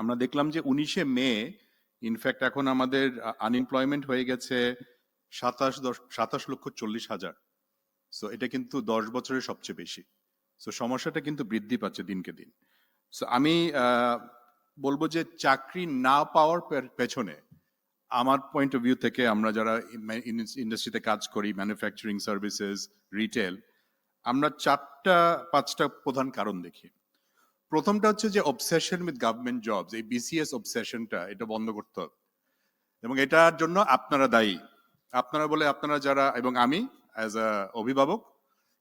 আমরা দেখলাম যে উনিশে মে ইনফ্যাক্ট এখন আমাদের আনএমপ্লয়মেন্ট হয়ে গেছে সাতাশ দশ, সাতাশ লক্ষ চল্লিশ হাজার। সো এটা কিন্তু দশ বছরের সবচেয়ে বেশি। সো সমস্যাটা কিন্তু বৃদ্ধি পাচ্ছে দিনকে দিন। সো আমি বলব যে চাকরি না পাওয়ার পেছনে আমার পয়েন্ট অফ ভিউ থেকে আমরা যারা ইন্ডাস্ট্রিতে কাজ করি ম্যানুফ্যাকচারিং সার্ভিসেস রিটেল আমরা চারটা, পাঁচটা প্রধান কারণ দেখি। প্রথমটা হচ্ছে যে অবসেশন উইথ গভর্নমেন্ট জবস এই বিসিএস অবসেশনটা এটা বন্ধ করতে হবে। এবং এটার জন্য আপনারা দায়ী। আপনারা বলে আপনারা যারা, এবং আমি অ্যাজ আ অভিভাবক,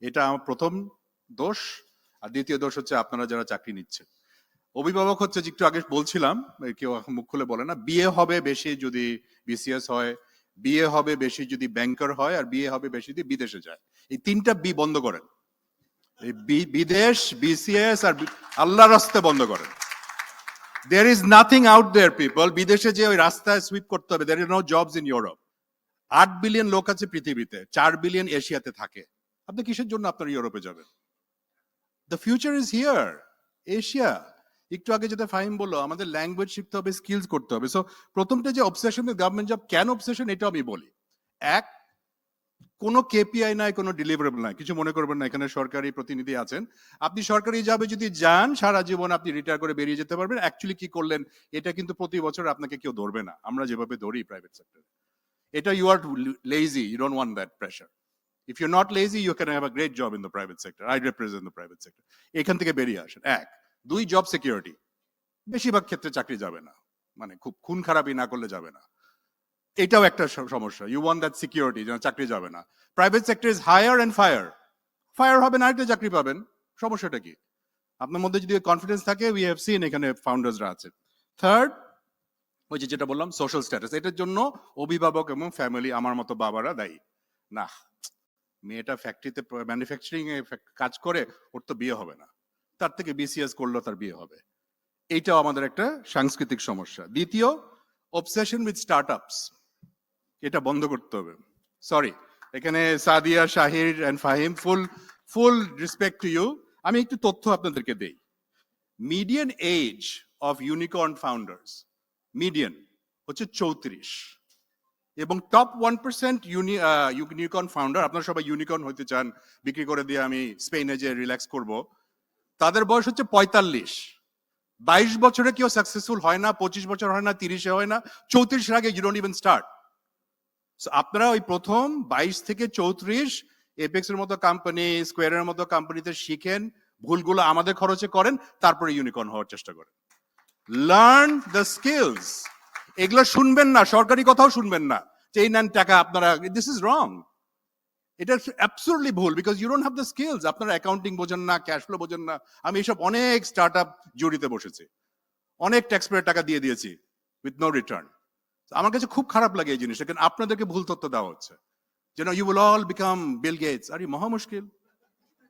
এটা আমার প্রথম দোষ। আর দ্বিতীয় দোষ হচ্ছে আপনারা যারা চাকরি নিচ্ছেন। অভিভাবক হচ্ছে একটু আগে বলছিলাম কেউ এখন মুখ খুলে বলে না বিয়ে হবে বেশি যদি বিসিএস হয় বিয়ে হবে বেশি যদি ব্যাংকার হয়, আর বিয়ে হবে বেশি যদি বিদেশে যায়। এই তিনটা বি বন্ধ করেন। বিদেশ, বিসিএস আর আল্লাহর রাস্তে বন্ধ করেন। There is nothing out there people বিদেশে যে ওই রাস্তায় সুইপ করতে হবে there is no jobs in Europe আট বিলিয়ন লোক আছে পৃথিবীতে, চার বিলিয়ন এশিয়াতে থাকে। আপনি কিসের জন্য আপনার ইউরোপে যাবেন? The future is here Asia. একটু আগে যেটা ফাহিম বলল, আমাদের ল্যাঙ্গুয়েজ শিখতে হবে স্কিলস করতে হবে। সো প্রথমটা যে অবসেশন গভর্নমেন্ট জব কেন অবসেশন এটা আমি বলি। এক কোনো কেপিআই নাই, কোনো ডিলিভারেবল নাই। কিছু মনে করবেন না, এখানে সরকারি প্রতিনিধি আছেন। আপনি সরকারি যাবে যদি যান, সারা জীবন আপনি রিটায়ার করে বেরিয়ে যেতে পারবেন। অ্যাকচুয়ালি কি করলেন, এটা কিন্তু প্রতি বছর আপনাকে কেউ ধরবে না। আমরা যেভাবে ধরি প্রাইভেট সেক্টরে এটা you are lazy you don't want that pressure if you not lazy you can have a great job in the private sector I represent the private sector এখান থেকে বেরিয়ে আসেন। এক, দুই জব সিকিউরিটি বেশিরভাগ ক্ষেত্রে চাকরি যাবে না। মানে খুব খুন খারাপই না করলে যাবে না। এটাও একটা সমস্যা। ইউ ওয়ান দ্যাট সিকিউরিটি যেন চাকরি যাবে না। Private sector is hire and fire fire হবে না, আরেকটা চাকরি পাবেন। সমস্যাটা কি? আপনার মধ্যে যদি কনফিডেন্স থাকে উই হ্যাভ সিন এখানে ফাউন্ডার্সরা আছে। থার্ড ওই যে যেটা বললাম সোশ্যাল স্ট্যাটাস এটার জন্য অভিভাবক এবং ফ্যামিলি আমার মতো বাবারা দায়ী। না মেয়েটা ফ্যাক্টরিতে ম্যানুফ্যাকচারিং এ কাজ করে, ওর তো বিয়ে হবে না। তার থেকে বিসিএস করলেও তার বিয়ে হবে। এইটাও আমাদের একটা সাংস্কৃতিক সমস্যা। দ্বিতীয় অবসেশন উইথ স্টার্টআপস এটা বন্ধ করতে হবে। সরি এখানে Sadia, Shahir and Fahim full full respect to you আমি একটু তথ্য আপনাদেরকে দেই। Median age of unicorn founders median হচ্ছে চৌত্রিশ। এবং top one percent unicorn founder আপনারা সবাই ইউনিকর্ন হতে চান, বিক্রি করে দিয়ে আমি স্পেনে যে রিল্যাক্স করব, তাদের বয়স হচ্ছে পঁয়তাল্লিশ। বাইশ বছরে কেউ সাকসেসফুল হয় না, পঁচিশ বছর হয় না, তিরিশে হয় না, চৌত্রিশের আগে ইউ ডোন্ট ইভেন স্টার্ট আপনারা ওই প্রথম বাইশ থেকে চৌত্রিশ এপেক্স এর মতো কোম্পানি স্কোয়ারের মতো কোম্পানিতে শিখেন, ভুলগুলো আমাদের খরচে করেন, তারপরে ইউনিকর্ন হওয়ার চেষ্টা করেন। লার্ন দ্য স্কিলস এগুলো শুনবেন না, সরকারি কথাও শুনবেন না যে এই নেন টাকা আপনারা দিস ইজ রং এটা অ্যাবসুরলি ভুল because you don't have the skills আপনারা অ্যাকাউন্টিং বোঝেন না ক্যাশ ফ্লো বোঝেন না। আমি এসব অনেক স্টার্ট আপ জড়িতে বসেছি। অনেক ট্যাক্স টাকা দিয়ে দিয়েছি উইথ নো রিটার্ন আমার কাছে খুব খারাপ লাগে এই জিনিসটা, কারণ আপনাদেরকে ভুল তথ্য দেওয়া হচ্ছে। যেন you will all become Bill Gates আরে, মহা মুশকিল।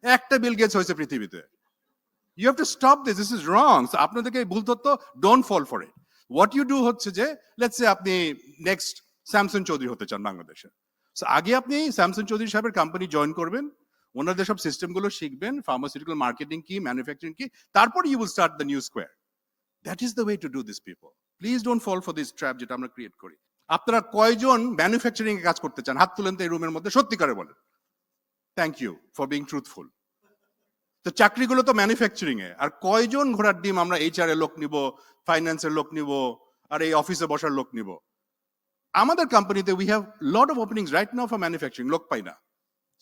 একটা বিল গেটস হয়েছে পৃথিবীতে। You have to stop this this is wrong আপনাদেরকে এই ভুল তথ্য don't fall for it what you do হচ্ছে যে লেটস সে আপনি নেক্সট স্যামসন চৌধুরী হতে চান বাংলাদেশে। আগে আপনি স্যামসন চৌধুরী সাহেবের কোম্পানি জয়েন করবেন। ওনাদের সব সিস্টেমগুলো শিখবেন ফার্মাসিউটিক্যাল মার্কেটিং কি ম্যানুফ্যাকচারিং কি, তারপর you will start the new square that is the way to do this people please don't fall for this trap যেটা আমরা ক্রিয়েট করি। আপনারা কয়জন ম্যানুফ্যাকচারিং এ কাজ করতে চান? হাত তুলেন তো এই রুমের মধ্যে, সত্যিকারে বলেন। Thank you for being truthful তো চাকরিগুলো তো ম্যানুফ্যাকচারিং এ আর কয়জন ঘোড়ার ডিম আমরা এইচআর এর লোক নিব ফাইন্যান্সের লোক নিব, আর এই অফিসে বসার লোক নিব? আমাদের কোম্পানিতে we have lot of openings right now for manufacturing লোক পাই না।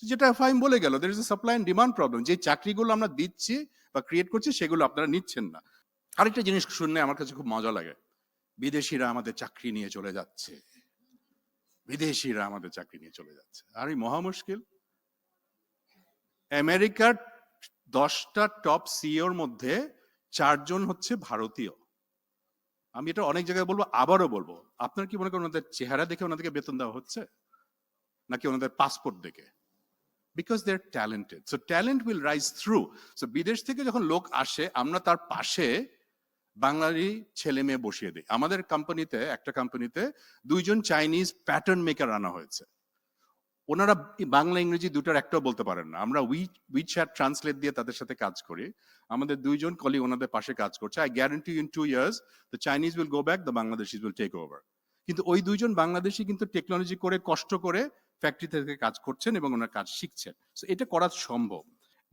যেটা ফাইম বলে গেল there is supply and demand problem যে চাকরিগুলো আমরা দিচ্ছি বা ক্রিয়েট করছি, সেগুলো আপনারা নিচ্ছেন না। আরেকটা জিনিস শুনলে আমার কাছে খুব মজা লাগে। বিদেশিরা আমাদের চাকরি নিয়ে চলে যাচ্ছে। বিদেশিরা আমাদের চাকরি নিয়ে চলে যাচ্ছে। আর এই মহা মুশকিল? আমেরিকার দশটা টপ সিওর মধ্যে চারজন হচ্ছে ভারতীয়। আমি এটা অনেক জায়গায় বলব, আবারও বলব। আপনার কি মনে করেন ওনাদের চেহারা দেখে ওনাদেরকে বেতন দেওয়া হচ্ছে? নাকি ওনাদের পাসপোর্ট দেখে? Because they are talented so talent will rise through so বিদেশ থেকে যখন লোক আসে, আমরা তার পাশে বাঙালি ছেলে মেয়ে বসিয়ে দেয় আমাদের কোম্পানিতে একটা কোম্পানিতে দুইজন চাইনিজ প্যাটার্ন মেকার আনা হয়েছে। ওনারা বাংলা, ইংরেজি দুটার একটাও বলতে পারেন না। আমরা উই উই চ্যাট ট্রান্সলেট দিয়ে তাদের সাথে কাজ করি। আমাদের দুইজন কলি ওনাদের পাশে কাজ করছে। I guarantee in two years the Chinese will go back the Bangladeshis will take over কিন্তু ওই দুইজন বাংলাদেশি কিন্তু টেকনোলজি করে, কষ্ট করে ফ্যাক্টরি থেকে কাজ করছেন এবং ওনার কাজ শিখছেন। এটা করা সম্ভব।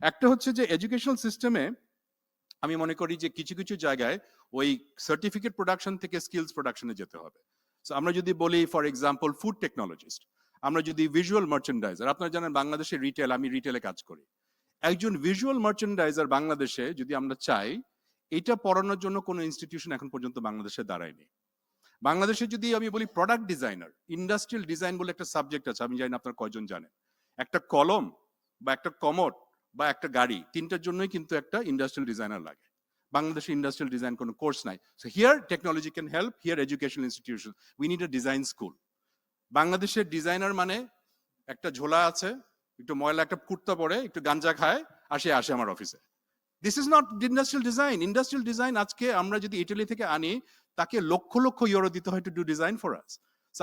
একটা হচ্ছে যে এডুকেশনাল সিস্টেমে আমি মনে করি যে কিছু কিছু জায়গায় ওই সার্টিফিকেট প্রোডাকশন থেকে স্কিলস প্রোডাকশনে যেতে হবে। সো আমরা যদি বলি ফর এক্সাম্পল ফুড টেকনোলজিস্ট আমরা যদি ভিজুয়াল মার্চেন্ডাইজার আপনারা জানেন বাংলাদেশে রিটেল আমি রিটেলে কাজ করি। একজন ভিজুয়াল মার্চেন্ডাইজার বাংলাদেশে যদি আমরা চাই, এটা পড়ানোর জন্য কোনো ইনস্টিটিউশন এখন পর্যন্ত বাংলাদেশে দাঁড়ায়নি। বাংলাদেশে যদি আমি বলি প্রোডাক্ট ডিজাইনার ইন্ডাস্ট্রিয়াল ডিজাইন বলে একটা সাবজেক্ট আছে, আমি জানি আপনার কয়জন জানেন। একটা কলম বা একটা কমোড বা একটা গাড়ি, তিনটার জন্যই কিন্তু একটা ইন্ডাস্ট্রিয়াল ডিজাইনার লাগে। বাংলাদেশে ইন্ডাস্ট্রিয়াল ডিজাইন কোনো কোর্স নাই। So here technology can help here educational institution we need a design school বাংলাদেশের ডিজাইনার মানে একটা ঝোলা আছে, একটু ময়লা, একটা কুর্তা পরে, একটু গাঞ্জা খায় আসে আসে আমার অফিসে this is not industrial design industrial design আজকে আমরা যদি ইটালি থেকে আনি, তাকে লক্ষ লক্ষ ইউরো দিতে হয় to do design for us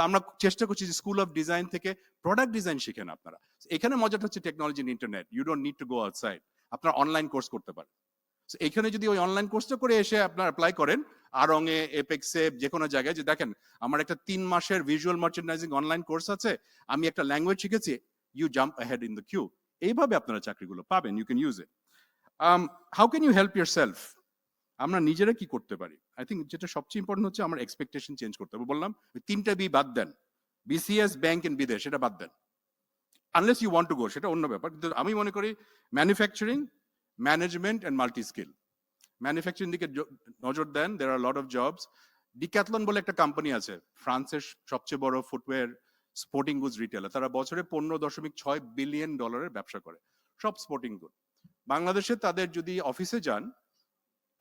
আমরা চেষ্টা করছি যে স্কুল অফ ডিজাইন থেকে প্রোডাক্ট ডিজাইন শিখেন আপনারা। এখানে মজাটা হচ্ছে technology internet you don't need to go outside আপনারা অনলাইন কোর্স করতে পারেন। এখানে যদি ওই অনলাইন কোর্সটা করে এসে আপনারা অ্যাপ্লাই করেন, আরঙে এপেক্সে যে কোনো জায়গায় যে দেখেন, আমার একটা তিন মাসের ভিজুয়াল মার্চেন্ডাইজিং অনলাইন কোর্স আছে, আমি একটা ল্যাঙ্গুয়েজ শিখেছি you jump head in the queue এইভাবে আপনারা চাকরিগুলো পাবেন you can use it how can you help yourself আমরা নিজেরা কি করতে পারি? আই থিঙ্ক যেটা সবচেয়ে ইম্পর্টেন্ট হচ্ছে আমার এক্সপেকটেশন চেঞ্জ করতে হবে। বললাম তিনটা বি বাদ দেন। বিসিএস ব্যাংক এন্ড বিদেশ, সেটা বাদ দেন। Unless you want to go সেটা অন্য ব্যাপার। কিন্তু আমি মনে করি manufacturing management and multi skill manufacturing দিকে নজর দেন there are lot of jobs Decathlon বলে একটা কোম্পানি আছে, ফ্রান্সের সবচেয়ে বড় ফুটওয়্যার স্পোর্টিং গুডস রিটেলার তারা বছরে পনেরো দশমিক ছয় বিলিয়ন ডলারের ব্যবসা করে। সব স্পোর্টিং গুড বাংলাদেশে তাদের যদি অফিসে যান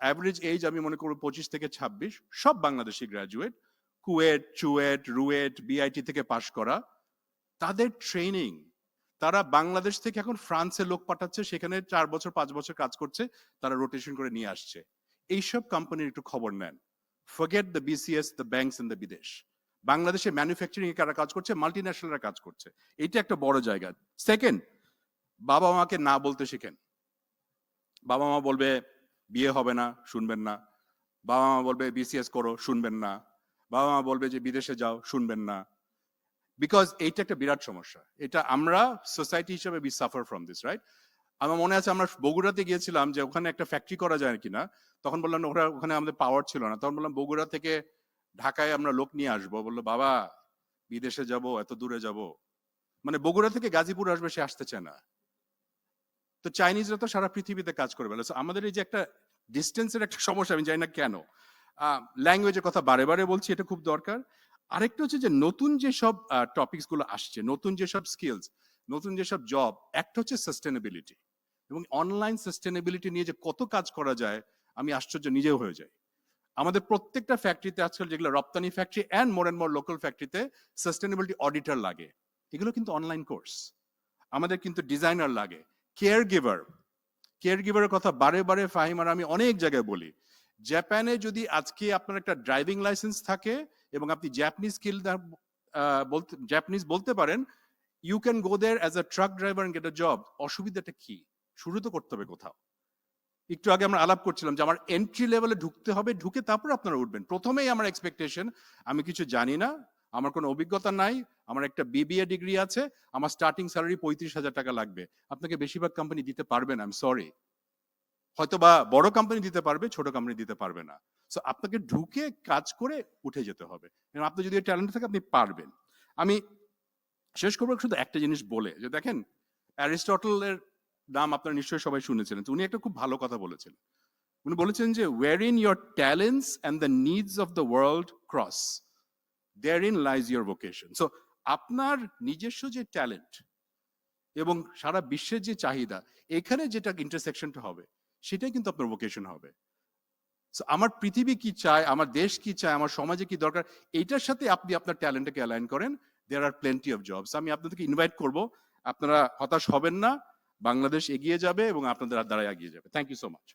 অ্যাভারেজ এজ আমি মনে করব পঁচিশ থেকে ছাব্বিশ, সব বাংলাদেশি গ্রাজুয়েট কুয়েট, চুয়েট, রুয়েট বিআইটি থেকে পাশ করা। তাদের ট্রেনিং তারা বাংলাদেশ থেকে এখন ফ্রান্সে লোক পাঠাচ্ছে, সেখানে চার বছর, পাঁচ বছর কাজ করছে, তারা রোটেশন করে নিয়ে আসছে। এইসব কোম্পানির একটু খবর নেন। Forget the BCS the banks in the বিদেশ। বাংলাদেশে ম্যানুফ্যাকচারিং এ কারা কাজ করছে? মাল্টি ন্যাশনালরা কাজ করছে। এটা একটা বড় জায়গা। সেকেন্ড বাবা মাকে না বলতে শিখেন। বাবা মা বলবে বিয়ে হবে না, শুনবেন না। বাবা মা বলবে বিসিএস করো, শুনবেন না। বাবা মা বলবে যে, বিদেশে যাও, শুনবেন না। বিকজ এইটা একটা বিরাট সমস্যা। এটা আমরা সোসাইটি হিসেবে be suffer from this right আমার মনে আছে, আমরা বগুড়াতে গিয়েছিলাম যে, ওখানে একটা ফ্যাক্টরি করা যায় কিনা। তখন বললাম, ওরা ওখানে আমাদের পাওয়ার ছিল না। তখন বললাম, বগুড়া থেকে ঢাকায় আমরা লোক নিয়ে আসব। বলল, বাবা, বিদেশে যাব, এত দূরে যাব। মানে বগুড়া থেকে গাজীপুর আসবে, সে আসতে চায় না। তো চাইনিজরা তো সারা পৃথিবীতে কাজ করে বেলা আমাদের এই যে একটা ডিস্টেন্সের একটা সমস্যা, আমি জানি না কেন। ল্যাঙ্গুয়েজের কথা বারে বারে বলছি, এটা খুব দরকার। আরেকটা হচ্ছে যে, নতুন যেসব টপিকসগুলো আসছে, নতুন যেসব স্কিলস নতুন যেসব জব একটা হচ্ছে সাস্টেনেবিলিটি এবং অনলাইন সাস্টেনেবিলিটি নিয়ে যে কত কাজ করা যায়, আমি আশ্চর্য নিজেও হয়ে যাই। আমাদের প্রত্যেকটা ফ্যাক্টরিতে আজকাল যেগুলো রপ্তানি factory and more and more local ফ্যাক্টরিতে সাস্টেনেবিলিটি অডিটর লাগে। এগুলো কিন্তু অনলাইন কোর্স আমাদের কিন্তু ডিজাইনার লাগে। কেয়ার গিভার কেয়ার গিভারের কথা বারে বারে ফাহিম আর আমি অনেক জায়গায় বলি। জাপানে যদি আজকে আপনার একটা ড্রাইভিং লাইসেন্স থাকে এবং আপনি জাপানিজ স্কিল বলতে জাপানিজ বলতে পারেন you can go there as a truck driver get a job অসুবিধাটা কি? শুরু তো করতে হবে কোথাও। একটু আগে আমরা আলাপ করছিলাম যে আমার এন্ট্রি লেভেলে ঢুকতে হবে, ঢুকে তারপর আপনারা উঠবেন। প্রথমেই আমার এক্সপেকটেশন আমি কিছু জানি না, আমার কোনো অভিজ্ঞতা নাই আমার একটা বিবিএ ডিগ্রি আছে, আমার স্টার্টিং স্যালারি পঁয়ত্রিশ হাজার টাকা লাগবে। আপনাকে বেশিরভাগ কোম্পানি দিতে পারবে না আই এম সরি হয়তো বা বড় কোম্পানি দিতে পারবে, ছোট কোম্পানি দিতে পারবে না। সো আপনাকে ঢুকে কাজ করে উঠে যেতে হবে। আপনি যদি ট্যালেন্ট থাকে, আপনি পারবেন। আমি শেষ করব শুধু একটা জিনিস বলে, যে দেখেন, অ্যারিস্টটলের নাম আপনারা নিশ্চয়ই সবাই শুনেছিলেন উনি একটা খুব ভালো কথা বলেছেন। উনি বলেছেন যে where in your talents and the needs of the world cross there in lies your vocation so আপনার নিজস্ব যে ট্যালেন্ট এবং সারা বিশ্বের যে চাহিদা, এখানে যেটা ইন্টারসেকশনটা হবে, সেটাই কিন্তু আপনার ভোকেশন হবে। আমার পৃথিবী কি চায়, আমার দেশ কি চায়, আমার সমাজে কি দরকার এইটার সাথে আপনি আপনার ট্যালেন্টকে অ্যালাইন করেন। There are plenty of jobs আমি আপনাদেরকে ইনভাইট করব। আপনারা হতাশ হবেন না। বাংলাদেশ এগিয়ে যাবে এবং আপনাদের দ্বারা এগিয়ে যাবে। Thank you so much